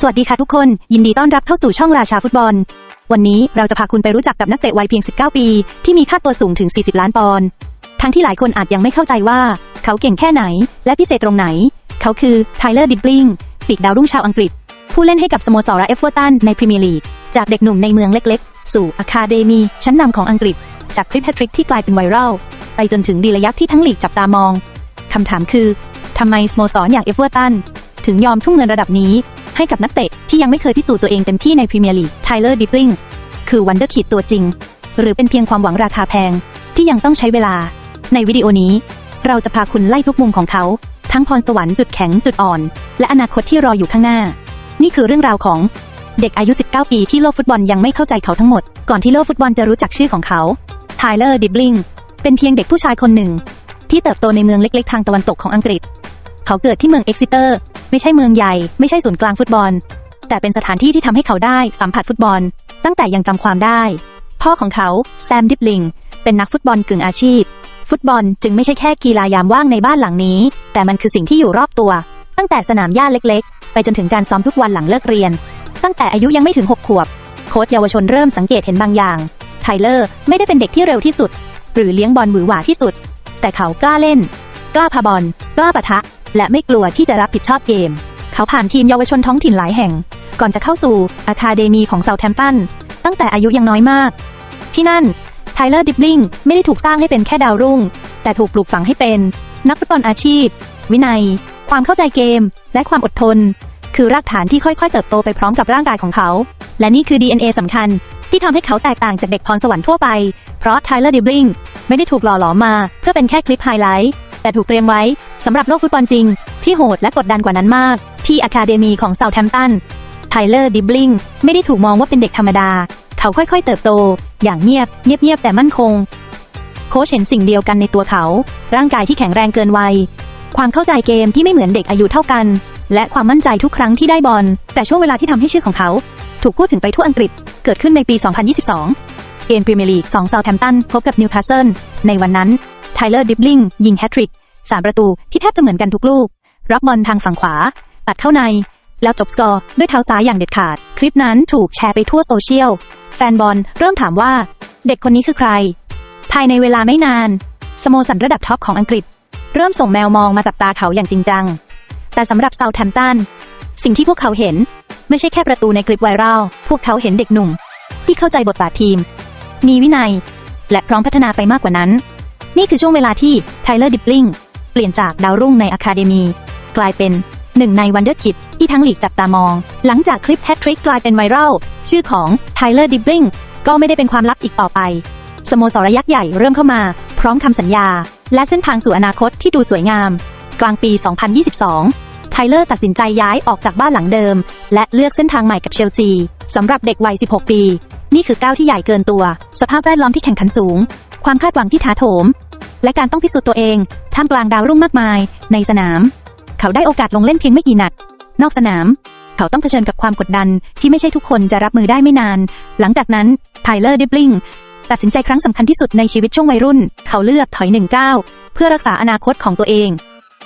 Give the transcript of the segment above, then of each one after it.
สวัสดีค่ะทุกคน ยินดีต้อนรับเข้าสู่ช่องราชาฟุตบอล วันนี้เราจะพาคุณไปรู้จักกับนักเตะวัยเพียง 19 ปี ที่มีค่าตัวสูงถึง 40 ล้านปอนด์ทั้งที่หลายคนอาจยังไม่เข้าใจว่า เขาเก่งแค่ไหน และพิเศษตรงไหน เขาคือไทเลอร์ดิบลิงปีกดาวรุ่งชาวอังกฤษ ผู้เล่นให้กับสโมสรเอฟเวอร์ตันในพรีเมียร์ลีกจากเด็กหนุ่มในเมืองเล็กๆ สู่อะคาเดมีชั้นนำของอังกฤษ จากคลิปแฮตทริกที่กลายเป็นไวรัลไปจนถึงดีลยักษ์ที่ทั้งลีกจับตามองคำถามคือทำไมสโมสรอย่างเอฟเวอร์ตันถึงยอมทุ่มเงินระดับนี้ ให้กับนักเตะที่ยังไม่เคยพิสูจน์ตัวเองเต็มที่ในพรีเมียร์ลีกไทเลอร์ดิปลิงคือวันเดอร์คิดตัวจริง หรือเป็นเพียงความหวังราคาแพงที่ยังต้องใช้เวลา ในวิดีโอนี้ เราจะพาคุณไล่ทุกมุมของเขา ทั้งพรสวรรค์จุดแข็งจุดอ่อน และอนาคตที่รออยู่ข้างหน้า นี่คือเรื่องราวของเด็กอายุ 19 ปีที่โลกฟุตบอลยังไม่เข้าใจเขาทั้งหมด ก่อนที่โลกฟุตบอลจะรู้จักชื่อของเขาไทเลอร์ดิบลิงเป็นเพียงเด็กผู้ชายคนหนึ่ง ที่เติบโตในเมืองเล็กๆ ทางตะวันตกของอังกฤษ เขาเกิดที่เมืองเอ็กซิเตอร์ ไม่ใช่เมืองใหญ่ ไม่ใช่ศูนย์กลางฟุตบอล แต่เป็นสถานที่ที่ทำให้เขาได้สัมผัสฟุตบอล ตั้งแต่ยังจำความได้ พ่อของเขาแซมดิปลิง เป็นนักฟุตบอลกึ่งอาชีพ ฟุตบอลจึงไม่ใช่แค่กีฬายามว่างในบ้านหลังนี้ แต่มันคือสิ่งที่อยู่รอบตัว ตั้งแต่สนามหญ้าเล็กๆ ไปจนถึงการซ้อมทุกวันหลังเลิกเรียน ตั้งแต่อายุยังไม่ถึง6ขวบ โค้ชเยาวชนเริ่มสังเกตเห็นบางอย่างไทเลอร์ไม่ได้เป็นเด็กที่เร็วที่สุด หรือเลี้ยงบอลหวือหวาที่สุด แต่เขากล้าเล่น กล้าพาบอล กล้าปะทะ และไม่กลัวที่จะรับผิดชอบเกม เขาผ่านทีมเยาวชนท้องถิ่นหลายแห่ง ก่อนจะเข้าสู่อะคาเดมีของเซาแทมป์ตันตั้งแต่อายุยังน้อยมาก ที่นั่นไทเลอร์ดิบลิงไม่ได้ถูกสร้างให้เป็นแค่ดาวรุ่ง แต่ถูกปลูกฝังให้เป็น นักฟุตบอลอาชีพ วินัย ความเข้าใจเกม และความอดทน คือรากฐานที่ค่อยๆ เติบโตไปพร้อมกับร่างกายของเขา และนี่คือ DNA สำคัญ ที่ทำให้เขาแตกต่างจากเด็กพรสวรรค์ทั่วไป เพราะไทเลอร์ดิบลิงไม่ได้ถูกหล่อหลอมมา เพื่อเป็นแค่คลิปไฮไลท์ แต่ถูกเตรียมไว้สำหรับโลกฟุตบอลจริง ที่โหดและกดดันกว่านั้นมาก ที่อะคาเดมีของเซาแทมป์ตันไทเลอร์ดิบลิงไม่ได้ถูกมองว่าเป็นเด็กธรรมดา เขาค่อยๆ เติบโต อย่างเงียบ เงียบๆแต่มั่นคง โค้ชเห็นสิ่งเดียวกันในตัวเขา ร่างกายที่แข็งแรงเกินวัย ความเข้าใจเกมที่ไม่เหมือนเด็กอายุเท่ากัน และความมั่นใจทุกครั้งที่ได้บอลแต่ช่วงเวลาที่ทำให้ชื่อของเขา ถูกพูดถึงไปทั่วอังกฤษ เกิดขึ้นในปี 2022 เกมพรีเมียร์ลีก2เซาแทมป์ตันพบกับนิวคาสเซิลในวันนั้น ไทเลอร์ดิบลิงยิงแฮตทริกสามประตูที่แทบจะเหมือนกันทุกลูก รับบอลทางฝั่งขวาตัดเข้าใน แล้วจบสกอร์ด้วยเท้าซ้ายอย่างเด็ดขาด คลิปนั้นถูกแชร์ไปทั่วโซเชียล แฟนบอลเริ่มถามว่า เด็กคนนี้คือใคร ภายในเวลาไม่นาน สโมสรระดับท็อปของอังกฤษ เริ่มส่งแมวมองมาจับตาเขาอย่างจริงจัง แต่สำหรับเซาแทมป์ตันสิ่งที่พวกเขาเห็น ไม่ใช่แค่ประตูในคลิปไวรัลพวกเขาเห็นเด็กหนุ่ม ที่เข้าใจบทบาททีม มีวินัย และพร้อมพัฒนาไปมากกว่านั้น นี่คือช่วงเวลาที่ไทเลอร์ดิปลิงเปลี่ยนจากดาวรุ่งในอะคาเดมีกลายเป็นหนึ่งในวันเดอร์คิดที่ทั้งหลีกจับตามอง หลังจากคลิปแฮตทริกกลายเป็นไวรัลชื่อของไทเลอร์ดิปลิงก็ไม่ได้เป็นความลับอีกต่อไป สโมสรยักษ์ใหญ่เริ่มเข้ามา พร้อมคำสัญญา และเส้นทางสู่อนาคตที่ดูสวยงาม กลางปี 2022 ไทเลอร์ตัดสินใจย้ายออกจากบ้านหลังเดิม และเลือกเส้นทางใหม่กับเชลซีสำหรับเด็กวัย 16 ปี นี่คือก้าวที่ใหญ่เกินตัว สภาพแวดล้อมที่แข่งขันสูง ความคาดหวังที่ท้าโถม และการต้องพิสูจน์ตัวเอง ท่ามกลางดาวรุ่งมากมาย ในสนาม เขาได้โอกาสลงเล่นเพียงไม่กี่นัด นอกสนาม เขาต้องเผชิญกับความกดดันที่ไม่ใช่ทุกคนจะรับมือได้ไม่นาน หลังจากนั้นไทเลอร์ดิบลิงตัดสินใจครั้งสำคัญที่สุดในชีวิตช่วงวัยรุ่น เขาเลือกถอยหนึ่งก้าวเพื่อรักษาอนาคตของตัวเอง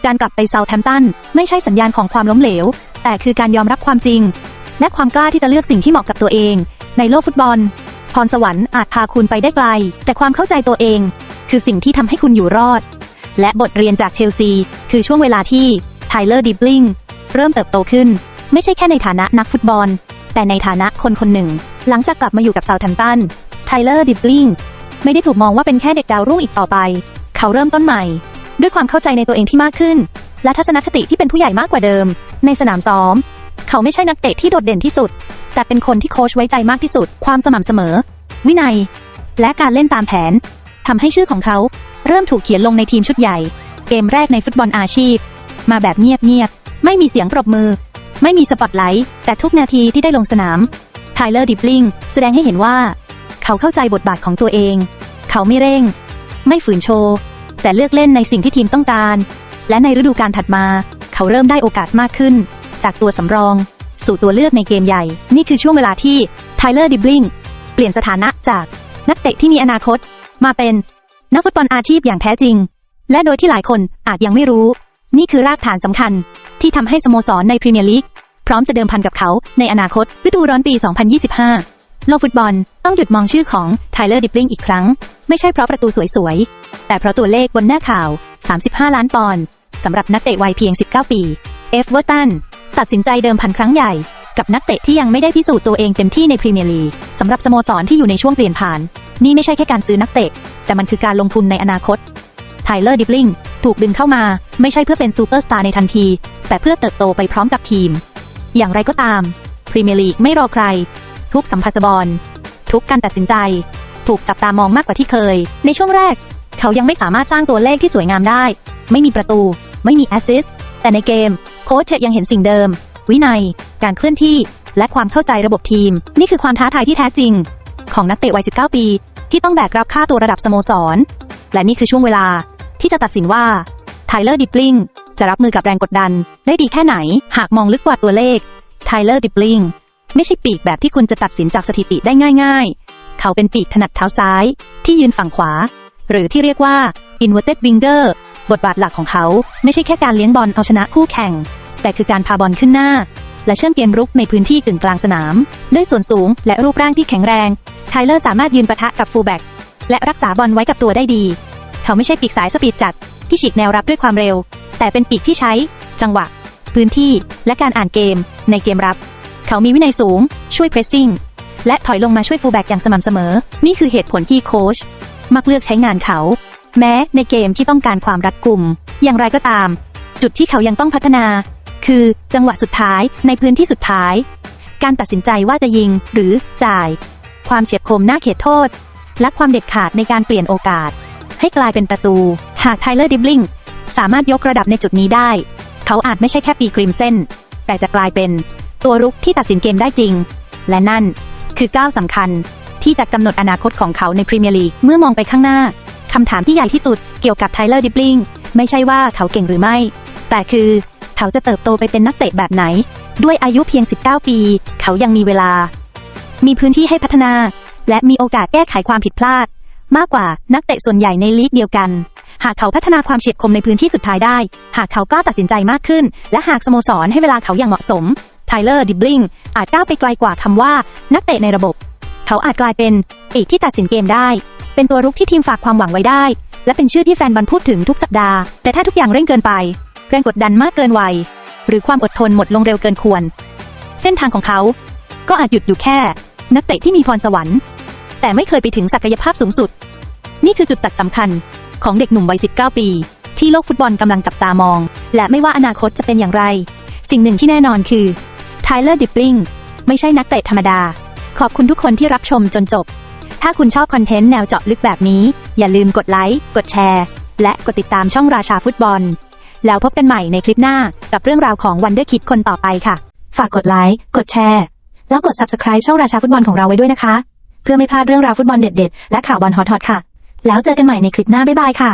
การกลับไปเซาแทมป์ตันไม่ใช่สัญญาณของความล้มเหลว แต่คือการยอมรับความจริง และความกล้าที่จะเลือกสิ่งที่เหมาะกับตัวเอง ในโลกฟุตบอล พรสวรรค์อาจพาคุณไปได้ไกล แต่ความเข้าใจตัวเอง คือสิ่งที่ทำให้คุณอยู่รอด และบทเรียนจากเชลซี คือช่วงเวลาที่ไทเลอร์ดิบลิงเริ่มเติบโตขึ้น ไม่ใช่แค่ในฐานะนักฟุตบอล แต่ในฐานะคนคนหนึ่ง หลังจากกลับมาอยู่กับเซาแทมป์ตันไทเลอร์ดิบลิงไม่ได้ถูกมองว่าเป็นแค่เด็กดาวรุ่งอีกต่อไป เขาเริ่มต้นใหม่ ด้วยความเข้าใจในตัวเองที่มากขึ้น และทัศนคติที่เป็นผู้ใหญ่มากกว่าเดิม ในสนามซ้อม เขาไม่ใช่นักเตะที่โดดเด่นที่สุด แต่เป็นคนที่โค้ชไว้ใจมากที่สุด ความสม่ำเสมอ วินัย และการเล่นตามแผน ทำให้ชื่อของเขา เริ่มถูกเขียนลงในทีมชุดใหญ่ เกมแรกในฟุตบอลอาชีพ มาแบบเงียบๆ ไม่มีเสียงปรบมือ ไม่มีสปอตไลท์แต่ทุกนาทีที่ได้ลงสนามไทเลอร์ดิปลิงแสดงให้เห็นว่า เขาเข้าใจบทบาทของตัวเอง เขาไม่เร่ง ไม่ฝืนโชว์ แต่เลือกเล่นในสิ่งที่ทีมต้องการ และในฤดูกาลถัดมา เขาเริ่มได้โอกาสมากขึ้น จากตัวสำรอง สู่ตัวเลือกในเกมใหญ่ นี่คือช่วงเวลาที่ไทเลอร์ดิบลิงเปลี่ยนสถานะจากนักเตะที่มีอนาคต มาเป็นนักฟุตบอลอาชีพอย่างแท้จริง และโดยที่หลายคนอาจยังไม่รู้ นี่คือรากฐานสำคัญ ที่ทำให้สโมสรในพรีเมียร์ลีกพพร้อมจะเดิมพันกับเขาในอนาคตฤดูร้อนปี 2025 โลกฟุตบอลต้องหยุดมองชื่อของไทเลอร์ดิปลิงอีกครั้ง ไม่ใช่เพราะประตูสวยๆ แต่เพราะตัวเลขบนหน้าข่าว 35 ล้านปอนด์สำหรับนักเตะวัยเพียง 19 ปี เอฟเวอร์ตันตัดสินใจเดิมพันครั้งใหญ่ กับนักเตะที่ยังไม่ได้พิสูจน์ตัวเองเต็มที่ในพรีเมียร์ลีกสำหรับสโมสรที่อยู่ในช่วงเปลี่ยนผ่าน นี่ไม่ใช่แค่การซื้อนักเตะ แต่มันคือการลงทุนในอนาคตไทเลอร์ดิปลิงถูกดึงเข้ามาไม่ใช่เพื่อเป็นซูเปอร์สตาร์ในทันที แต่เพื่อเติบโตไปพร้อมกับทีม อย่างไรก็ตามพรีเมียร์ลีกไม่รอใคร ทุกสัมภาระบอลทุกการตัดสินใจ ถูกจับตามองมากกว่าที่เคย ในช่วงแรก เขายังไม่สามารถสร้างตัวเลขที่สวยงามได้ ไม่มีประตู ไม่มีแอสซิสต์แต่ในเกม โค้ชยังเห็นสิ่งเดิม วินัย การเคลื่อนที่ และความเข้าใจระบบทีม นี่คือความท้าทายที่แท้จริง ของนักเตะวัย 19 ปี ที่ต้องแบกรับค่าตัวระดับสโมสร และนี่คือช่วงเวลาที่จะตัดสินว่าไทเลอร์ดิปลิงจะรับมือกับแรงกดดัน ได้ดีแค่ไหน หากมองลึกกว่าตัวเลขไทเลอร์ดิปลิงไม่ใช่ปีกแบบที่คุณจะตัดสินจากสถิติได้ง่ายๆ เขาเป็นปีกถนัดเท้าซ้าย ที่ยืนฝั่งขวา หรือที่เรียกว่า inverted winger บทบาทหลักของเขาไม่ใช่แค่การเลี้ยงบอลเอาชนะคู่แข่ง แต่คือการพาบอลขึ้นหน้า และเชื่อมเกมรุกในพื้นที่กึ่งกลางสนาม ด้วยส่วนสูงและรูปร่างที่แข็งแรงไทเลอร์สามารถยืนปะทะกับฟูลแบ็กและรักษาบอลไว้กับตัวได้ดี เขาไม่ใช่ปีกสายสปีดจัดที่ฉีกแนวรับด้วยความเร็ว แต่เป็นปีกที่ใช้ จังหวะ พื้นที่และการอ่านเกม ในเกมรับ เขามีวินัยสูง ช่วยเพรสซิ่งและถอยลงมาช่วยฟูลแบ็กอย่างสม่ำเสมอ นี่คือเหตุผลที่โค้ชมักเลือกใช้งานเขา แม้ในเกมที่ต้องการความรัดกุม อย่างไรก็ตาม จุดที่เขายังต้องพัฒนา คือ จังหวะสุดท้ายในพื้นที่สุดท้าย การตัดสินใจว่าจะยิงหรือจ่าย ความเฉียบคมหน้าเขตโทษ และความเด็ดขาดในการเปลี่ยนโอกาส ให้กลายเป็นประตู หากไทเลอร์ดิบลิงสามารถยกระดับในจุดนี้ได้ เขาอาจไม่ใช่แค่ปีกริมเส้น แต่จะกลายเป็นตัวรุกที่ตัดสินเกมได้จริง และนั่นคือก้าวสำคัญที่จะกำหนดอนาคตของเขาในพรีเมียร์ลีกเมื่อมองไปข้างหน้าคำถามที่ใหญ่ที่สุดเกี่ยวกับไทเลอร์ดิบลิงไม่ใช่ว่าเขาเก่งหรือไม่ แต่คือ เขาจะเติบโตไปเป็นนักเตะแบบไหน ด้วยอายุเพียง 19 ปี เขายังมีเวลา มีพื้นที่ให้พัฒนา และมีโอกาสแก้ไขความผิดพลาด มากกว่านักเตะส่วนใหญ่ในลีกเดียวกัน หากเขาพัฒนาความเฉียบคมในพื้นที่สุดท้ายได้ หากเขากล้าตัดสินใจมากขึ้น และหากสโมสรให้เวลาเขาอย่างเหมาะสมไทเลอร์ดิบลิงอาจก้าวไปไกลกว่าคำว่านักเตะในระบบ เขาอาจกลายเป็นปีกที่ตัดสินเกมได้ เป็นตัวรุกที่ทีมฝากความหวังไว้ได้ และเป็นชื่อที่แฟนบอลพูดถึงทุกสัปดาห์ แต่ถ้าทุกอย่างเร่งเกินไป แรงกดดันมากเกินวัย หรือความอดทนหมดลงเร็วเกินควร เส้นทางของเขา ก็อาจหยุดอยู่แค่ นักเตะที่มีพรสวรรค์ แต่ไม่เคยไปถึงศักยภาพสูงสุด นี่คือจุดตัดสำคัญของเด็กหนุ่มวัย 19 ปี ที่โลกฟุตบอลกำลังจับตามอง และไม่ว่าอนาคตจะเป็นอย่างไร สิ่งหนึ่งที่แน่นอนคือไทเลอร์ดิปลิงไม่ใช่นักเตะธรรมดา ขอบคุณทุกคนที่รับชมจนจบ ถ้าคุณชอบคอนเทนต์แนวเจาะลึกแบบนี้ อย่าลืมกดไลค์ กดแชร์ และกดติดตามช่องราชาฟุตบอล แล้วพบกันใหม่ในคลิปหน้ากับเรื่องราวของวันเดอร์คิดคนต่อไปค่ะ ฝากกดไลค์ กดแชร์ แล้วกด subscribe ช่องราชาฟุตบอลของเราไว้ด้วยนะคะ เพื่อไม่พลาดเรื่องราวฟุตบอลเด็ดๆ และข่าวบอลฮอตๆค่ะ แล้วเจอกันใหม่ในคลิปหน้าบ๊ายบายค่ะ